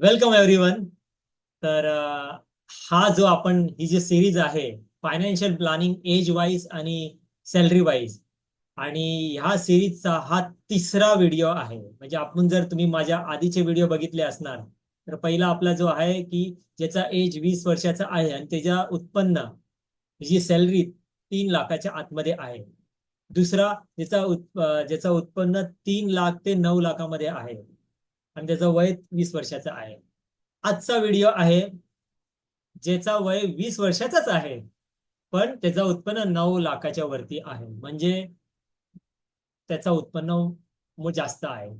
Welcome everyone तर हा जो आपण ही जी सिरीज आहे फायनान्शियल प्लॅनिंग एज वाईज आणि सॅलरी वाईज आणि ह्या सिरीजचा हा तिसरा व्हिडिओ आहे. म्हणजे आपण जर तुम्ही माझ्या आधीचे व्हिडिओ बघितले असणार तर पहिला आपला जो आहे की ज्याचा एज वीस वर्षाचा आहे आणि त्याच्या उत्पन्न जी सॅलरी तीन लाखाच्या आतमध्ये आहे. दुसरा ज्याचा उत ज्याचं उत्पन्न तीन लाख ते नऊ लाखामध्ये आहे. आणि त्याचं वय वीस वर्षाचं आहे. आजचा व्हिडिओ आहे ज्याचा वय वीस वर्षाचाच आहे पण त्याचं उत्पन्न नऊ लाखाच्या वरती आहे. म्हणजे त्याचा उत्पन्न जास्त आहे.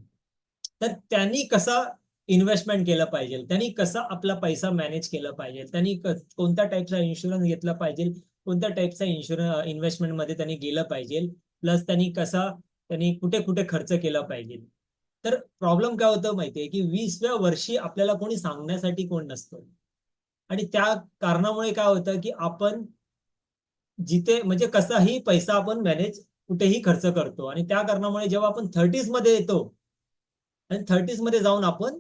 तर त्यांनी कसा इन्व्हेस्टमेंट केलं पाहिजे? त्यांनी कसा आपला पैसा मॅनेज केला पाहिजे? त्यांनी कोणत्या टाईपचा इन्शुरन्स घेतला पाहिजे? कोणत्या टाईपचा इन्शुरन्स इन्व्हेस्टमेंटमध्ये त्यांनी गेलं पाहिजे? प्लस त्यांनी कसा त्यांनी कुठे कुठे खर्च केला पाहिजे? तर प्रॉब्लेम काय होतं माहितीये की वीसव्या वर्षी आपल्याला कोणी सांगण्यासाठी कोण नसतं. आणि त्या कारणामुळे काय होतं की आपण जिथे म्हणजे कसाही पैसा आपण मॅनेज कुठेही खर्च करतो. आणि त्या कारणामुळे जेव्हा आपण थर्टीजमध्ये येतो आणि थर्टीजमध्ये जाऊन आपण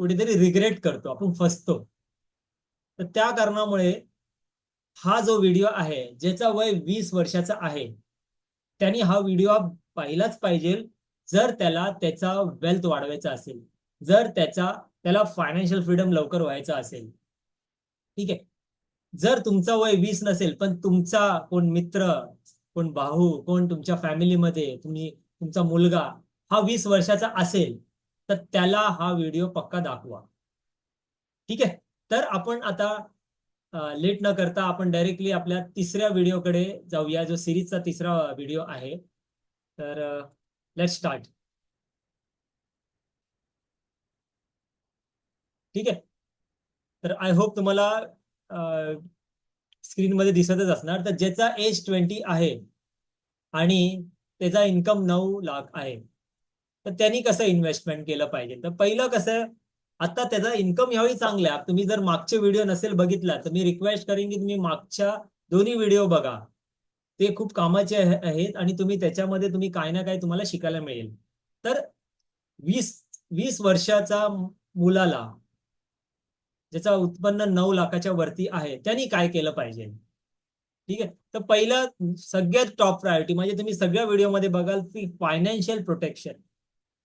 कुठेतरी रिग्रेट करतो आपण फसतो. तर त्या कारणामुळे हा जो व्हिडिओ आहे ज्याचा वय वीस वर्षाचा आहे त्यांनी हा व्हिडिओ पाहिलाच पाहिजे. जर त्याला त्याचा वेल्थ वाढवायचा असेल जर त्याचा त्याला फायनान्शियल फ्रीडम लवकर व्हायचा असेल ठीक आहे. जर तुमचा वय वीस नसेल पण तुमचा कोण मित्र कोण भाऊ कोण तुमच्या फॅमिलीमध्ये तुम्ही तुमचा मुलगा हा वीस वर्षाचा असेल तर त्याला हा व्हिडिओ पक्का दाखवा. ठीक आहे? तर आपण आता लेट न करता आपण डायरेक्टली आपल्या तिसऱ्या व्हिडिओकडे जाऊया जो सिरीजचा तिसरा व्हिडिओ आहे. तर लेट स्टार्ट ठीक आहे? तर आय होप तुम्हाला स्क्रीनमध्ये दिसतच असणार. तर ज्याचा एज ट्वेंटी आहे आणि त्याचा इन्कम नऊ लाख आहे तर त्यांनी कसं इन्व्हेस्टमेंट केलं पाहिजे? तर पहिलं कसं आता त्याचा इन्कम यावेळी चांगला आहे. तुम्ही जर मागचे व्हिडिओ नसेल बघितला तर मी रिक्वेस्ट करेन की तुम्ही मागच्या दोन्ही व्हिडिओ बघा. ते खूप कामाचे आहेत आणि तुम्ही त्याच्यामध्ये तुम्ही काय ना काय तुम्हाला शिकायला मिळेल. तर वीस वीस वर्षाचा मुलाला ज्याचा उत्पन्न नऊ लाखाच्या वरती आहे त्यांनी काय केलं पाहिजे? ठीक आहे? तर पहिलं सगळ्यात टॉप प्रायोरिटी म्हणजे तुम्ही सगळ्या व्हिडिओमध्ये बघाल की फायनान्शियल प्रोटेक्शन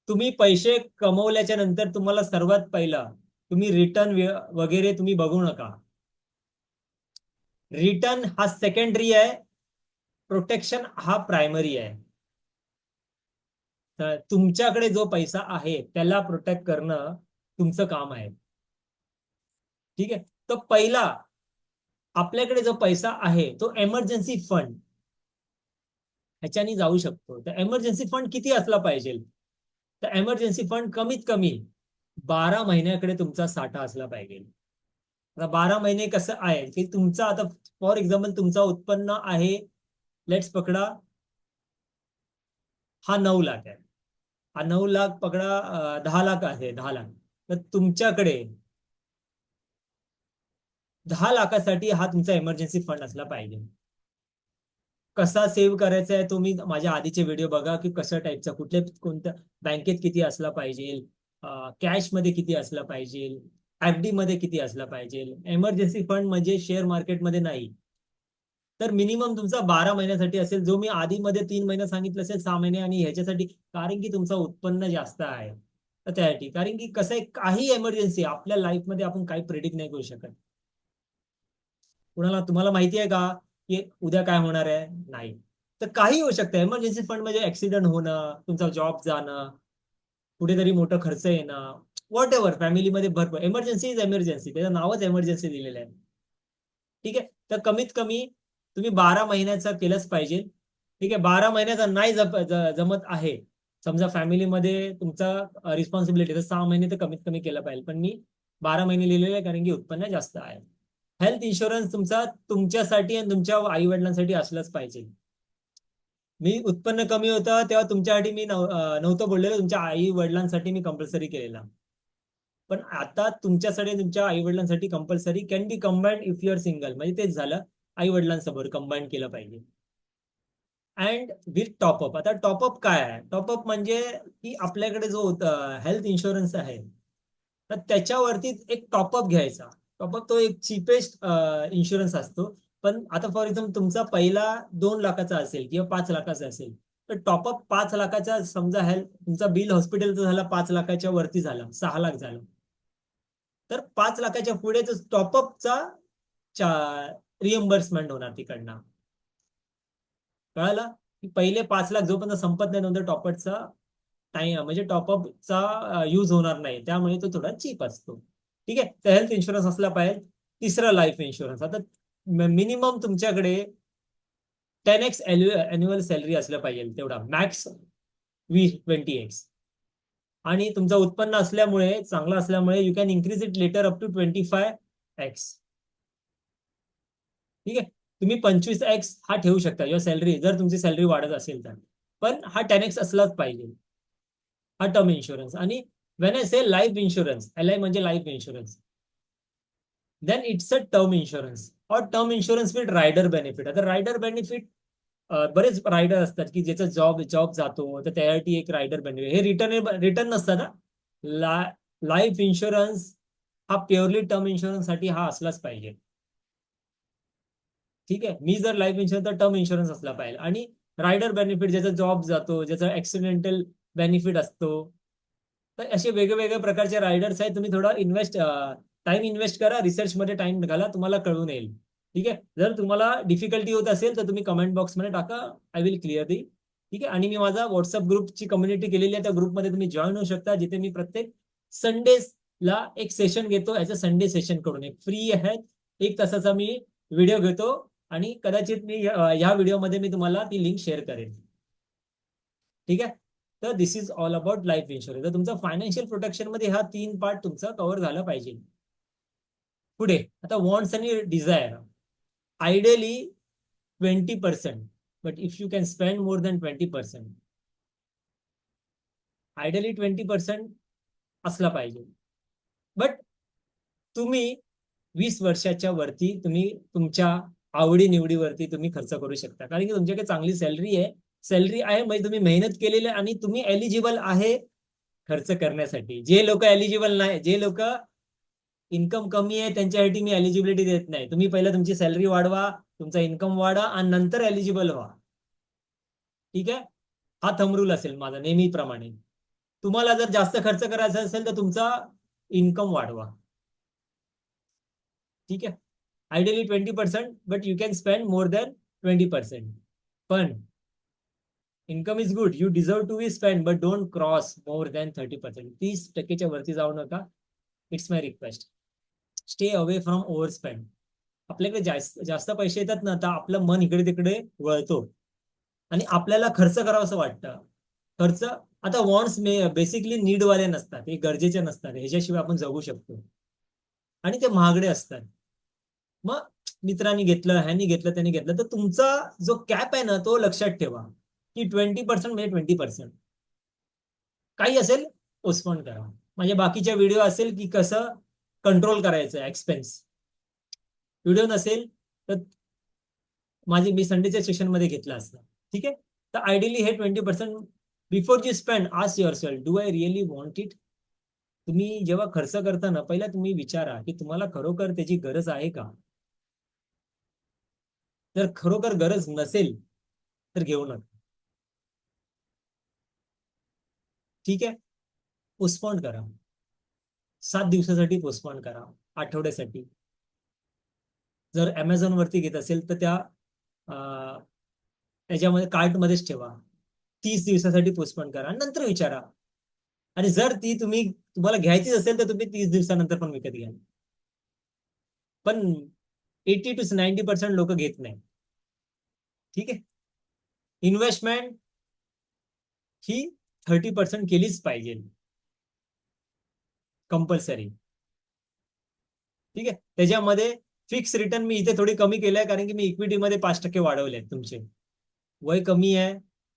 तुम्ही पैसे कमवल्याच्या नंतर तुम्हाला सर्वात पहिला तुम्ही रिटर्न वगैरे तुम्ही बघू नका. रिटर्न हा सेकंडरी आहे प्रोटेक्शन हा प्रायमरी आहे. तर तुमच्याकडे जो पैसा आहे त्याला प्रोटेक्ट करणं तुमचं काम आहे. ठीक आहे? तर पहिला आपल्याकडे जो पैसा आहे तो एमर्जन्सी फंड ह्याच्यानी जाऊ शकतो. तर एमर्जन्सी फंड किती असला पाहिजे? तर एमर्जन्सी फंड कमीत कमी बारा महिन्याकडे तुमचा साठा असला पाहिजे. आता बारा महिने कसं आहे? की तुमचा आता फॉर एक्झाम्पल तुमचा उत्पन्न आहे लेट्स पकडा. हा नऊ लाख आहे. हा नऊ लाख पकडा दहा लाख आहे दहा लाख. तर तुमच्याकडे दहा लाखासाठी हा तुमचा इमर्जन्सी फंड असला पाहिजे. कसा सेव्ह करायचा आहे तुम्ही माझ्या आधीचे व्हिडिओ बघा की कशा टाईपचा कुठल्या कोणत्या बँकेत किती असला पाहिजे कॅशमध्ये किती असला पाहिजे एफ डी मध्ये किती असला पाहिजे. इमर्जन्सी फंड म्हणजे शेअर मार्केटमध्ये नाही. तर मिनिमम तुमचा बारा महिन्यासाठी असेल जो मी आधीमध्ये तीन महिने सांगितलं असेल सहा महिने आणि ह्याच्यासाठी कारण की तुमचं उत्पन्न जास्त आहे. तर त्यासाठी कारण की कसं आहे काही एमर्जन्सी आपल्या लाईफमध्ये आपण काही प्रेडिक्ट नाही करू शकत. कुणाला तुम्हाला माहिती आहे का की उद्या काय होणार आहे? नाही. तर काही होऊ शकतं. एमर्जन्सी फंड म्हणजे ऍक्सिडेंट होणं तुमचा जॉब जाणं कुठेतरी मोठं खर्च येणं वॉट एव्हर फॅमिलीमध्ये भरपूर एमर्जन्सी इज एमर्जन्सी त्याचं नावच एमर्जन्सी दिलेलं आहे. ठीक आहे? तर कमीत कमी तुम्ही बारा महिन्याचं केलंच पाहिजे. ठीक आहे बारा महिन्याचा नाही जप जमत आहे. समजा फॅमिलीमध्ये तुमचा रिस्पॉन्सिबिलिटी तर सहा महिने तर कमीत कमी केलं पाहिजे. पण मी बारा महिने लिहिलेले आहे कारण की उत्पन्न जास्त आहे. हेल्थ इन्शुरन्स तुमचा तुमच्यासाठी आणि तुमच्या आई वडिलांसाठी असलंच पाहिजे. मी उत्पन्न कमी होतं तेव्हा तुमच्यासाठी मी नव्हतं बोललेलं तुमच्या आई वडिलांसाठी मी कंपल्सरी केलेला. पण आता तुमच्यासाठी तुमच्या आई वडिलांसाठी compulsory can be combined if you are single म्हणजे तेच झालं. आई वडिलांसमोर कंबाईन केलं पाहिजे. अँड विथ टॉपअप आता टॉपअप काय आहे? टॉपअप म्हणजे की आपल्याकडे जो हेल्थ इन्शुरन्स आहे तर त्याच्यावरती एक टॉपअप घ्यायचा. टॉपअप तो एक चिपेस्ट इन्शुरन्स असतो. पण आता फॉर एक्झाम्पल तुमचा पहिला दोन लाखाचा असेल किंवा पाच लाखाचा असेल तर टॉपअप पाच लाखाचा समजा हेल्थ तुमचा बिल हॉस्पिटलचा झाला पाच लाखाच्या वरती झाला सहा लाख झालं. तर पाच लाखाच्या पुढे टॉपअपचा रिएम्बर्समेंट होणार तिकडनं. कळालं? की पहिले पाच लाख जोपर्यंत संपत नाही नंतर टॉपअपचा टाइम म्हणजे टॉपअपचा यूज होणार नाही. त्यामुळे तो थोडा चीप असतो. ठीक आहे? तर हेल्थ इन्शुरन्स असला पाहिजे. तिसरा लाईफ इन्शुरन्स आता मिनिमम तुमच्याकडे टेन एक्स अॅन्युअल सॅलरी असलं पाहिजे तेवढा. मॅक्स वीस ट्वेंटी एक्स आणि तुमचं उत्पन्न असल्यामुळे चांगलं असल्यामुळे you can increase it later up to twenty five X ठीक आहे? तुम्ही पंचवीस एक्स हा ठेवू शकता किंवा सॅलरी जर तुमची सॅलरी वाढत असेल तर. पण हा टेन एक्स असलाच पाहिजे. हा टर्म इन्शुरन्स आणि when I say life insurance L I म्हणजे life insurance then it's a term insurance और term insurance with rider benefit आता रायडर बेनिफिट बरेच रायडर असतात की ज्याचा जॉब जॉब जातो तर त्यासाठी एक रायडर बेनिफिट हे रिटर्न रिटर्न नसतं ना? लाईफ इन्शुरन्स हा प्युअरली टर्म इन्शुरन्ससाठी हा असलाच पाहिजे. ठीक आहे? मी जर लाईफ इन्शुरन्स तर टर्म इन्शुरन्स असला पाहिजे. आणि रायडर बेनिफिट ज्याचा जॉब जातो ज्याचा ऍक्सिडेंटल बेनिफिट असतो तर असे वेगवेगळ्या प्रकारचे रायडर्स आहेत. तुम्ही थोडा इन्व्हेस्ट टाइम इन्व्हेस्ट करा. रिसर्च मध्ये टाइम घाला. तुम्हाला कळून येईल. ठीक आहे? जर तुम्हाला डिफिकल्टी होत असेल तर तुम्ही कमेंट बॉक्समध्ये टाका. आय विल क्लिअर दी ठीक आहे? आणि मी माझा व्हॉट्सअप ग्रुपची कम्युनिटी केलेली आहे. त्या ग्रुपमध्ये तुम्ही जॉईन होऊ शकता. जिथे मी प्रत्येक संडेला एक सेशन घेतो. ऍज अ संडे सेशन करून. एक फ्री आहे. एक तासाचा मी व्हिडिओ घेतो. आणि कदाचित मी ह्या व्हिडिओमध्ये मी तुम्हाला ती लिंक शेअर करेन. ठीक आहे? तर this is all about life insurance तर तुमचं फायनान्शियल प्रोटेक्शनमध्ये हा तीन पार्ट तुमचा कव्हर झाला पाहिजे. पुढे आता वॉन्ट्स आणि desire ideally twenty percent but if you can spend more than twenty percent ideally twenty percent असला पाहिजे. बट तुम्ही वीस वर्षाच्या वरती तुम्ही तुमच्या आवडी निवडीवरती तुम्ही खर्च करू शकता. कारण की तुमच्याकडे चांगली सॅलरी आहे. सॅलरी आहे म्हणजे तुम्ही मेहनत केलेली आहे आणि तुम्ही एलिजिबल आहे खर्च करण्यासाठी. जे लोक एलिजिबल नाही जे लोक इन्कम कमी आहे त्यांच्यासाठी मी एलिजिबिलिटी देत नाही. तुम्ही पहिला तुमची सॅलरी वाढवा तुमचा इन्कम वाढा आणि नंतर एलिजिबल व्हा. ठीक आहे? हा थमरूल असेल माझा नेहमीप्रमाणे. तुम्हाला जर जास्त खर्च करायचा असेल तर तुमचा इन्कम वाढवा. ठीक आहे? Ideally twenty percent but you can spend more than twenty percent पण income is good you deserve to be spend but don't cross more than thirty percent तीस टक्केच्या वरती जाऊ नका it's my request stay away from over spend आपल्याकडे जास्त जास्त पैसे येतात ना तर आपलं मन इकडे तिकडे वळतो. आणि आपल्याला खर्च करावं असं वाटतं. खर्च आता वॉन्ट्स बेसिकली नीडवाले नसतात हे गरजेचे नसतात ह्याच्याशिवाय आपण जगू शकतो. आणि ते महागडे असतात. मग मित्रांनी घेतलं ह्यानी घेतलं त्यांनी घेतलं. तर तुमचा जो कॅप आहे ना तो लक्षात ठेवा. की ट्वेंटी पर्सेंट म्हणजे ट्वेंटी पर्सेंट काही असेल पोस्टपोन करा. म्हणजे बाकीच्या व्हिडिओ असेल की कसं कंट्रोल करायचं एक्सपेन्स व्हिडिओ नसेल तर माझे मी संडेच्या सेशनमध्ये घेतला असता. ठीक आहे? तर आयडियली हे twenty percent before you spend ask yourself do I really want it तुम्ही जेव्हा खर्च करताना पहिला तुम्ही विचारा की तुम्हाला खरोखर त्याची गरज आहे का? जर खरोखर गरज नसेल तर घेऊ नका. ठीक आहे? पोस्टपॉन करा. सात दिवसासाठी पोस्टपॉन करा. आठवड्यासाठी. जर अमेझॉन वरती घेत असेल तर त्या त्याच्यामध्ये कार्टमध्येच ठेवा. तीस दिवसासाठी पोस्टपॉन करा. नंतर विचारा. आणि जर ती तुम्ही तुम्हाला घ्यायचीच असेल तर तुम्ही तीस दिवसानंतर पण विकत घ्या. पण एटी टू नाईन्टी पर्सेंट लोक घेत नाही ठीक आहे? इन्व्हेस्टमेंट ही थर्टी पर्सेंट केलीच पाहिजे. कंपल्सरी ठीक आहे? त्याच्यामध्ये फिक्स रिटर्न मी इथे थोडी कमी केलंय कारण की मी इक्विटीमध्ये पाच टक्के वाढवले तुमचे. वय कमी आहे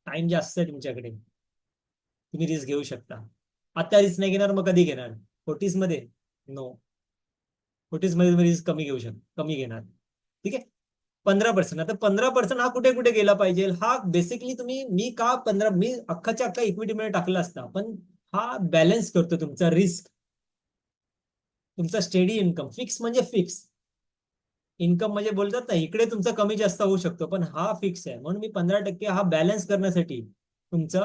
टाइम जास्त आहे तुमच्याकडे. तुम्ही रिस्क घेऊ शकता. आता रिस्क नाही घेणार मग कधी घेणार? फोर्टीजमध्ये नो फोर्टीजमध्ये तुम्ही रिस्क कमी घेऊ शकता कमी घेणार ठीक आहे? पंधरा पर्सेंट आता पंधरा पर्सेंट हा कुठे कुठे गेला पाहिजे? हा बेसिकली तुम्ही मी का पंधरा मी अख्खाच्या अख्खा इक्विटीमध्ये टाकला असता पण हा बॅलन्स करतो तुमचा रिस्क तुमचा स्टेडी इन्कम फिक्स म्हणजे फिक्स इन्कम म्हणजे बोलतात ना इकडे तुमचा कमी जास्त होऊ शकतो पण हा फिक्स आहे. म्हणून मी पंधरा टक्के हा बॅलन्स करण्यासाठी तुमचा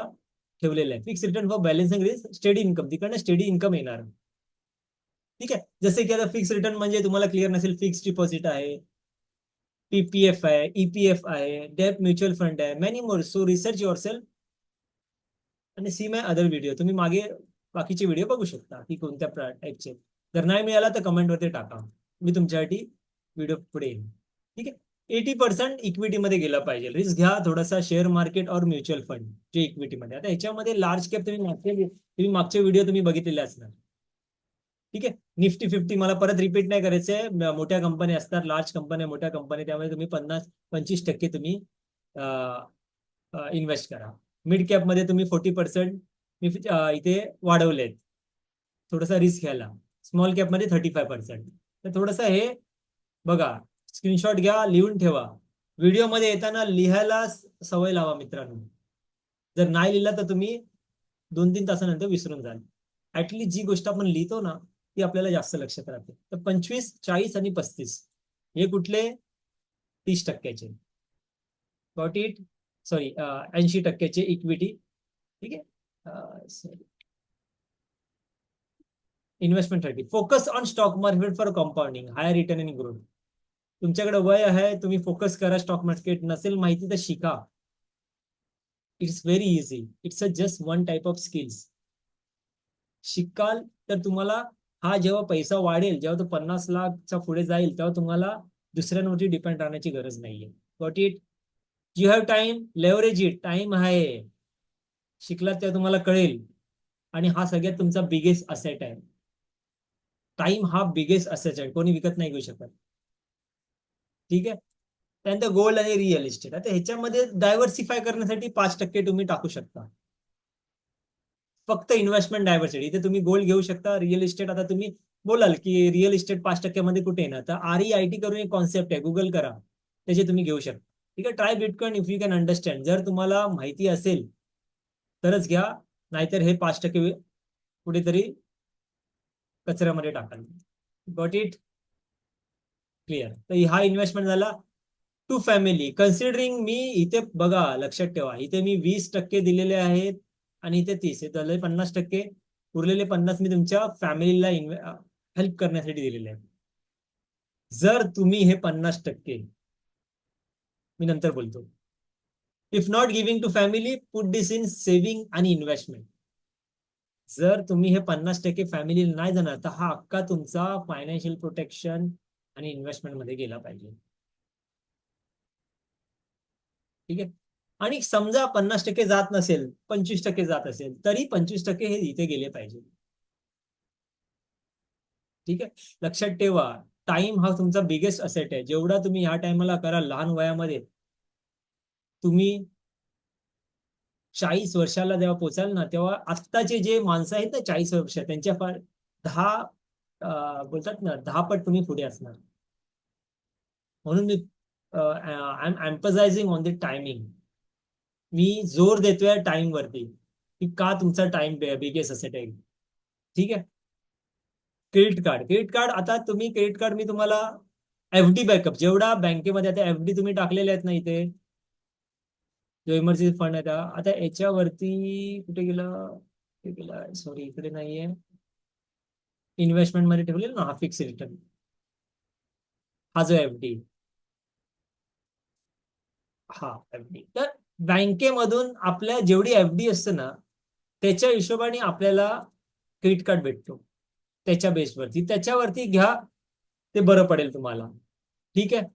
ठेवलेला आहे. Fix return for balancing risk steady income तिकडनं स्टेडी इन्कम येणार. ठीक आहे? जसे की आता फिक्स रिटर्न म्हणजे तुम्हाला क्लिअर नसेल फिक्स डिपॉझिट आहे पीपीएफ आहे ईपीएफ आहे डेप म्युच्युअल फंड आहे many more so research yourself आणि सी माय अदर व्हिडिओ तुम्ही मागे बाकीचे व्हिडिओ बघू शकता की कोणत्या टाईपचे जर नाही मिळाला तर कमेंटवरती टाका. मी तुमच्यासाठी व्हिडिओ पुढे येईन. ठीक आहे? एटी पर्सेंट इक्विटीमध्ये गेला पाहिजे. रिस्क घ्या थोडासा शेअर मार्केट और म्युच्युअल फंड जे इक्विटीमध्ये आता ह्याच्यामध्ये लार्ज कॅप तुम्ही मागचे तुम्ही मागचे व्हिडिओ तुम्ही बघितलेले असणार. ठीक आहे? निफ्टी फिफ्टी मला परत रिपीट नाही करायचंय. मोठ्या कंपन्या असतात लार्ज कंपन्या मोठ्या कंपन्या त्यामुळे तुम्ही पन्नास पंचवीस टक्के तुम्ही इन्व्हेस्ट करा. मिड कॅपमध्ये तुम्ही फोर्टी पर्सेंट मी इथे वाढवलेत. थोडासा रिस्क घ्यायला. स्मॉल कॅपमध्ये थर्टी फाय पर्सेंट तर थोडंसं हे बघा. स्क्रीनशॉट घ्या लिहून ठेवा. व्हिडिओमध्ये येताना लिहायला सवय लावा मित्रांनो. जर नाही लिहिला तर तुम्ही दोन तीन तासानंतर विसरून जाल. ऍटलीस्ट जी गोष्ट आपण लिहितो ना ती आपल्याला जास्त लक्षात राहते. तर पंचवीस चाळीस आणि पस्तीस हे कुठले? तीस टक्क्याचे. गॉट इट सॉरी ऐंशी टक्क्याचे इक्विटी ठीक आहे? Sorry इन्व्हेस्टमेंटसाठी focus on stock market for compounding higher return in growth तुमच्याकडे वय आहे तुम्ही फोकस करा. स्टॉक मार्केट नसेल माहिती तर शिका. It's very easy it's a just one type of skills शिकाल तर तुम्हाला हा जेव्हा पैसा वाढेल जेव्हा तो पन्नास लाखच्या पुढे जाईल तेव्हा तुम्हाला दुसऱ्यांवरती डिपेंड राहण्याची गरज नाहीये. Got it you have time leverage it time आहे. शिकलात तेव्हा तुम्हाला कळेल. आणि हा सगळ्यात तुमचा बिगेस्ट असेट आहे. टाइम हा बिगेस्ट असेट आहे. कोणी विकत नाही घेऊ शकत. ठीक आहे? त्यानंतर गोल्ड आणि रिअल इस्टेट आता ह्याच्यामध्ये डायव्हर्सिफाय करण्यासाठी पाच टक्के तुम्ही टाकू शकता. फक्त इन्व्हेस्टमेंट डायव्हर्सिटी इथे तुम्ही गोल्ड घेऊ शकता. रिअल इस्टेट आता तुम्ही बोलाल की रिअल इस्टेट पाच टक्क्यामध्ये कुठे येणार तर आर ई आय टी करून एक कॉन्सेप्ट आहे. गुगल करा. त्याचे तुम्ही घेऊ शकता. ठीक आहे? Try bitcoin if you can understand जर तुम्हाला माहिती असेल तरच घ्या. नाहीतर हे पाच टक्के कुठेतरी कचऱ्यामध्ये टाकाल. गॉट इट क्लिअर तर हा इन्व्हेस्टमेंट झाला टू फॅमिली कन्सिडरिंग मी इथे बघा लक्षात ठेवा. इथे मी वीस टक्के दिलेले आहेत. आणि इथे तीस हे झाले पन्नास टक्के. उरलेले पन्नास मी तुमच्या फॅमिलीला हेल्प करण्यासाठी दिलेले आहे जर तुम्ही हे पन्नास टक्के मी नंतर बोलतो. If not giving to family put this in saving आणि इन्व्हेस्टमेंट जर तुम्ही हे पन्नास टक्के फॅमिली नाही जाणार तर हा हक्का तुमचा फायनान्शियल प्रोटेक्शन आणि इन्व्हेस्टमेंटमध्ये गेला पाहिजे. ठीक आहे? आणि समजा पन्नास टक्के जात नसेल पंचवीस टक्के जात असेल तरी पंचवीस टक्के हे इथे गेले पाहिजे. ठीक आहे? लक्षात ठेवा टाइम हा तुमचा बिगेस्ट असेट आहे. जेवढा तुम्ही ह्या टाइमला करा लहान वयामध्ये तुम्ही चाळीस वर्षाला जेव्हा पोचाल ना तेव्हा आत्ताचे जे माणसं आहेत ना चाळीस वर्ष त्यांच्या फार दहा बोलतात ना दहा पट तुम्ही पुढे असणार. म्हणून मी I am emphasising on the timing मी जोर देतोय टाइम वरती की का तुमचा टाइम बिगेस्ट असेट आहे. ठीक आहे? क्रेडिट कार्ड क्रेडिट कार्ड आता तुम्ही क्रेडिट कार्ड मी तुम्हाला एफ डी बॅकअप जेवढा बँकेमध्ये आता एफ डी तुम्ही टाकलेले आहेत ना इथे जो इमर्जन्सी फंड आहे त्या आता याच्यावरती कुठे गेलं? कुठे गेलं? सॉरी इकडे नाहीये. इन्व्हेस्टमेंटमध्ये ठेवलेलं ना हा फिक्स रिटर्न हा जो एफ डी हा एफ डी तर बँकेमधून आपल्या जेवढी एफ डी असते ना त्याच्या हिशोबाने आपल्याला क्रेडिट कार्ड भेटतो. त्याच्या बेसवरती. त्याच्यावरती घ्या ते बरं पडेल तुम्हाला. ठीक आहे?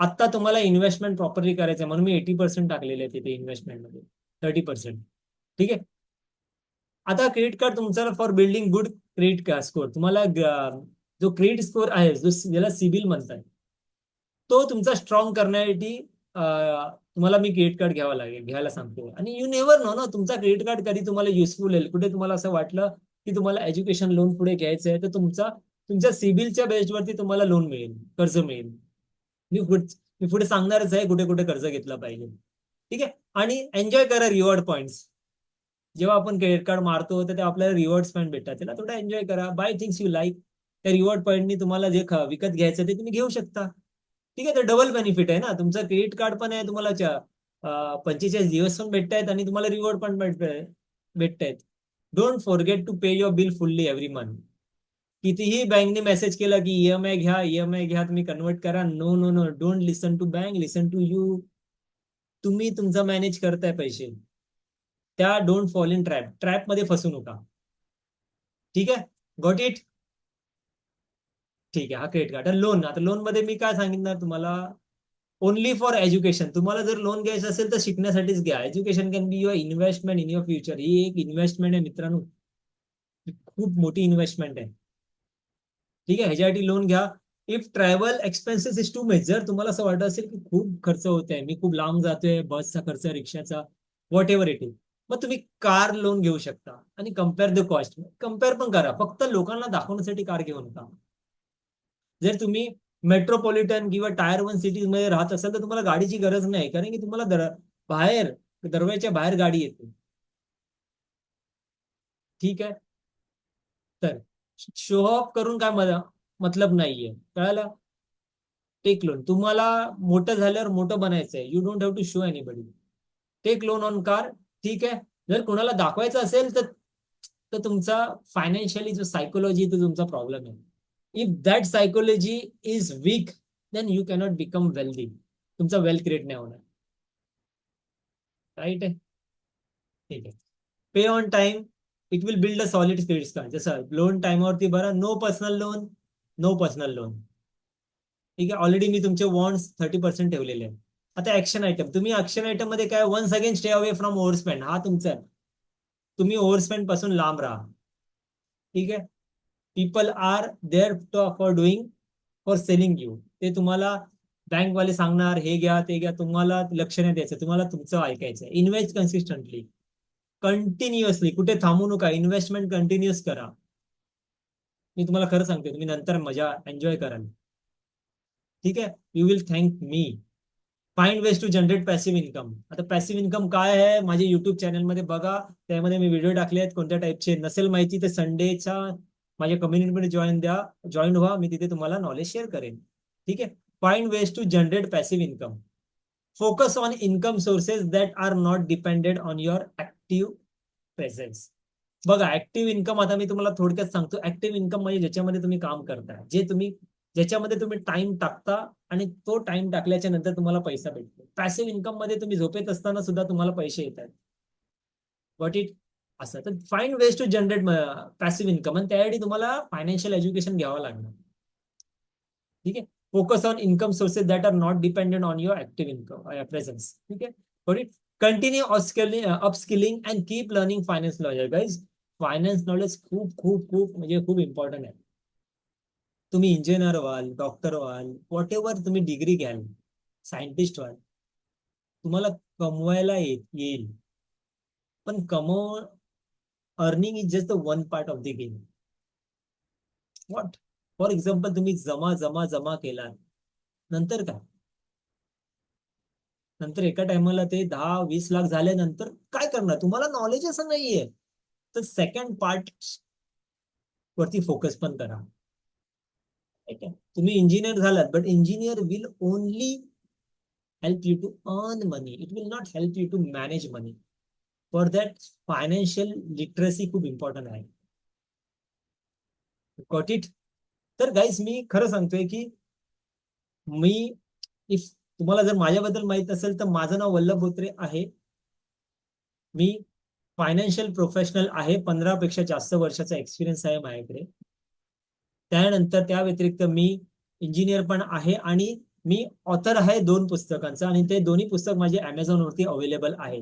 आत्ता तुम्हाला इन्व्हेस्टमेंट प्रॉपरली करायचं आहे. म्हणून मी एटी पर्सेंट टाकलेले आहे तिथे इन्व्हेस्टमेंटमध्ये थर्टी पर्सेंट ठीक आहे? आता क्रेडिट कार्ड तुमचा for building good credit score तुम्हाला जो क्रेडिट स्कोर आहे जो ज्याला सिबिल म्हणतात तो तुमचा स्ट्रॉंग करण्यासाठी तुम्हाला मी क्रेडिट कार्ड घ्यावा लागेल घ्यायला सांगतो. आणि यू नेव्हर नो ना तुमचा क्रेडिट कार्ड कधी तुम्हाला युजफुल होईल. कुठे तुम्हाला असं वाटलं की तुम्हाला एज्युकेशन लोन पुढे घ्यायचं आहे तर तुमचा तुमच्या सिबिलच्या बेसवरती तुम्हाला लोन मिळेल कर्ज मिळेल. मी मी पुढे सांगणारच आहे कुठे कुठे कर्ज घेतलं पाहिजे. ठीक आहे? आणि एन्जॉय करा रिवॉर्ड पॉईंट्स जेव्हा आपण क्रेडिट कार्ड मारतो तर ते आपल्याला रिवॉर्ड्स पॉईंट भेटतात. त्याला थोडा एन्जॉय करा. बाय थिंग्स यू लाईक त्या रिवॉर्ड पॉईंटनी तुम्हाला जे विकत घ्यायचं ते तुम्ही घेऊ शकता. ठीक आहे तर डबल बेनिफिट आहे ना. तुमचं क्रेडिट कार्ड पण आहे तुम्हाला पंचेचाळीस दिवस पण भेटतायत आणि तुम्हाला रिवॉर्ड पण भेटतायत. Don't forget to pay your bill fully every month कितीही बँकने मेसेज केला की ईएमआय घ्या ईएमआय घ्या तुम्ही कन्वर्ट करा. No no no don't listen to bank listen to you तुम्ही तुमचा मॅनेज करताय पैसे. त्या डोंट फॉल इन ट्रॅप ट्रॅपमध्ये फसू नका. ठीक आहे? गॉट इट ठीक आहे हा क्रेडिट कार्ड लोन आता लोनमध्ये मी काय सांगितलं तुम्हाला? ओनली फॉर एज्युकेशन तुम्हाला जर लोन घ्यायचं असेल तर शिकण्यासाठीच घ्या. Education can be your investment in your future ही एक इन्व्हेस्टमेंट आहे मित्रांनो. खूप मोठी इन्व्हेस्टमेंट आहे. ठीक आहे ह्याच्यासाठी लोन घ्या. If travel expenses is too much जर तुम्हाला असं वाटत असेल की खूप खर्च होत आहे मी खूप लांब जातोय बसचा खर्च रिक्षाचा व्हॉट एव्हर इट इज मग तुम्ही कार लोन घेऊ शकता. आणि कंपेअर द कॉस्ट कंपेअर पण करा. फक्त लोकांना दाखवण्यासाठी कार घेऊ नका. जर तुम्ही मेट्रोपॉलिटन किंवा टायर वन सिटीजमध्ये राहत असाल तर तुम्हाला गाडीची गरज नाही कारण की तुम्हाला दर बाहेर दरवाजाच्या बाहेर गाडी येते. ठीक आहे? तर शो ऑफ करून काय मला मतलब नाहीये. कळालं? टेक लोन तुम्हाला मोठं झाल्यावर मोठं बनायचंय. You don't have to show anybody take loan on car ठीक आहे? जर कोणाला दाखवायचं असेल तर तर तुमचा फायनान्शियली जो सायकोलॉजी तो तुमचा प्रॉब्लेम आहे. If that psychology is weak then you cannot become wealthy तुमचा वेल्थ क्रिएट नाही होणार. राईट आहे ठीक आहे. Pay on time it will build a solid credit card जसं लोन टाइमवरती भरा no personal loan no personal loan ठीक आहे? ऑलरेडी मी तुमचे वॉन्ट्स थर्टी पर्सेंट ठेवलेले आहेत. आता ऍक्शन आयटम तुम्ही ऍक्शन आयटममध्ये काय once again stay away from overspend हा तुमचा आहे. तुम्ही ओव्हरस्पेंडपासून लांब राहा. ठीक आहे? People are there for doing for selling you ते तुम्हाला बँकवाले सांगणार हे घ्या ते घ्या. तुम्हाला लक्ष नाही द्यायचं. तुम्हाला तुमचं ऐकायचं इन्व्हेस्ट कन्सिस्टंटली कंटिन्युअसली कुठे थांबू नका. इन्व्हेस्टमेंट कंटिन्युअस करा. मी तुम्हाला खरं सांगते तुम्ही नंतर मजा एन्जॉय कराल. ठीक आहे? You will thank me find ways to generate passive income आता पॅसिव्ह इन्कम काय आहे? माझ्या युट्यूब चॅनलमध्ये बघा. त्यामध्ये मी व्हिडिओ टाकले आहेत. कोणत्या टाईपचे नसेल माहिती तर संडेच्या माझ्या कम्युनिटीमध्ये जॉईन द्या जॉईन व्हा मी तिथे तुम्हाला नॉलेज शेअर करेन. ठीक आहे? Find ways to generate passive income focus on income sources that are not depended on your active presence बघा ऍक्टिव्ह इन्कम आता मी तुम्हाला थोडक्यात सांगतो. ऍक्टिव्ह इन्कम म्हणजे ज्याच्यामध्ये तुम्ही काम करता. जे तुम्ही ज्याच्यामध्ये तुम्ही टाइम टाकता आणि तो टाइम टाकल्याच्या नंतर तुम्हाला पैसा भेटतो. पॅसिव्ह इन्कममध्ये तुम्ही झोपेत असताना सुद्धा तुम्हाला पैसे येतात. वॉट इट असं तर fine ways to generate passive income आणि त्यासाठी तुम्हाला फायनान्शियल एज्युकेशन घ्यावं लागणार. ठीक आहे? Focus on income sources that are not dependent on your active income presence ठीक आहे? Continue upskilling and keep learning finance knowledge guys finance knowledge खूप खूप खूप, म्हणजे खूप इम्पॉर्टंट आहे. तुम्ही इंजिनियर व्हाल डॉक्टर व्हाल वॉट एव्हर तुम्ही डिग्री घ्याल सायंटिस्ट व्हाल, तुम्हाला कमवायला येईल. पण कमव earning is just the one part of the game what for example तुम्ही जमा जमा जमा केला. नंतर काय? नंतर एका टायमाला ते दहा वीस लाख झाल्यानंतर काय करणार? तुम्हाला नॉलेज असं नाहीये. तर सेकंड पार्ट वरती फोकस पण करा. ठीक आहे? तुम्ही इंजिनियर झालात but engineer will only help you to earn money it will not help you to manage money for that financial literacy खूप इम्पॉर्टंट आहे. गॉट इट तर गाईज मी खरं सांगतोय की मी इफ तुम्हाला जर माझ्याबद्दल माहीत असेल तर माझं नाव वल्लभ बोत्रे आहे. मी फायनान्शियल प्रोफेशनल आहे. पंधरा पेक्षा जास्त वर्षाचा एक्सपिरियन्स आहे माझ्याकडे. त्यानंतर त्या व्यतिरिक्त मी इंजिनियर पण आहे आणि मी ऑथर आहे दोन पुस्तकांचा आणि ते दोन्ही पुस्तक माझे अमेझॉनवरती अवेलेबल आहे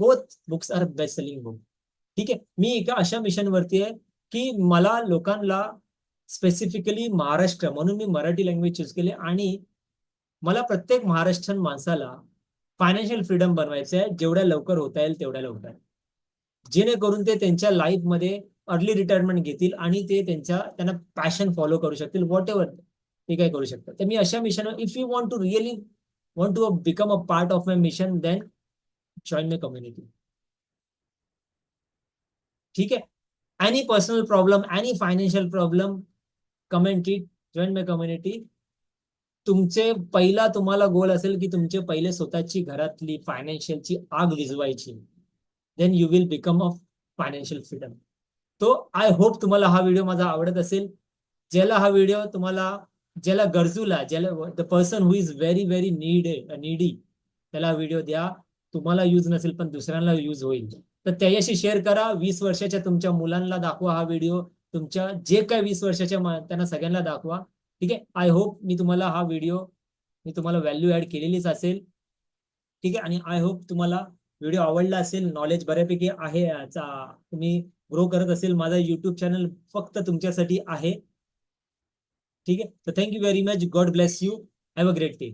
both books are best selling book ठीक आहे? मी एका अशा मिशन वरती आहे की मला लोकांना स्पेसिफिकली महाराष्ट्र म्हणून मी मराठी लँग्वेज चूज केली आणि मला प्रत्येक महाराष्ट्रीयन माणसाला फायनान्शियल फ्रीडम बनवायचं आहे. जेवढ्या लवकर होता येईल तेवढ्या लवकर. जेणेकरून ते त्यांच्या लाईफमध्ये अर्ली रिटायरमेंट घेतील आणि ते त्यांच्या त्यांना पॅशन फॉलो करू शकतील व्हॉट एव्हर ते काय करू शकतात. तर मी अशा mission if you want to really want to become a part of my mission then join my community ठीक है? Any personal problem any financial problem comment it join my community तुमचे पहिला तुम्हाला गोल असेल की तुमचे पहिले स्वतःची घरातली फायनान्शियलची आग विजवायची then you will become of financial freedom तो आय होप तुम्हाला हा व्हिडिओ माझा आवडत असेल. ज्याला हा व्हिडिओ तुम्हाला ज्याला गरजूला ज्याला the person who is very very need needy त्याला व्हिडिओ द्या. तुम्हाला यूज नसेल पण दुसऱ्यांना यूज होईल. तर त्याच्याशी शेअर करा. वीस वर्षाच्या तुमच्या मुलांना दाखवा हा व्हिडिओ तुमच्या जे काय वीस वर्षाच्या त्यांना सगळ्यांना दाखवा. ठीक आहे? आय होप मी तुम्हाला हा व्हिडिओ मी तुम्हाला व्हॅल्यू ऍड केलेलीच असेल. ठीक आहे? आणि आय होप तुम्हाला व्हिडिओ आवडला असेल. नॉलेज बऱ्यापैकी आहे. याचा तुम्ही ग्रो करत असेल. माझा युट्यूब चॅनल फक्त तुमच्यासाठी आहे. ठीक आहे? तर thank you very much God bless you have a great day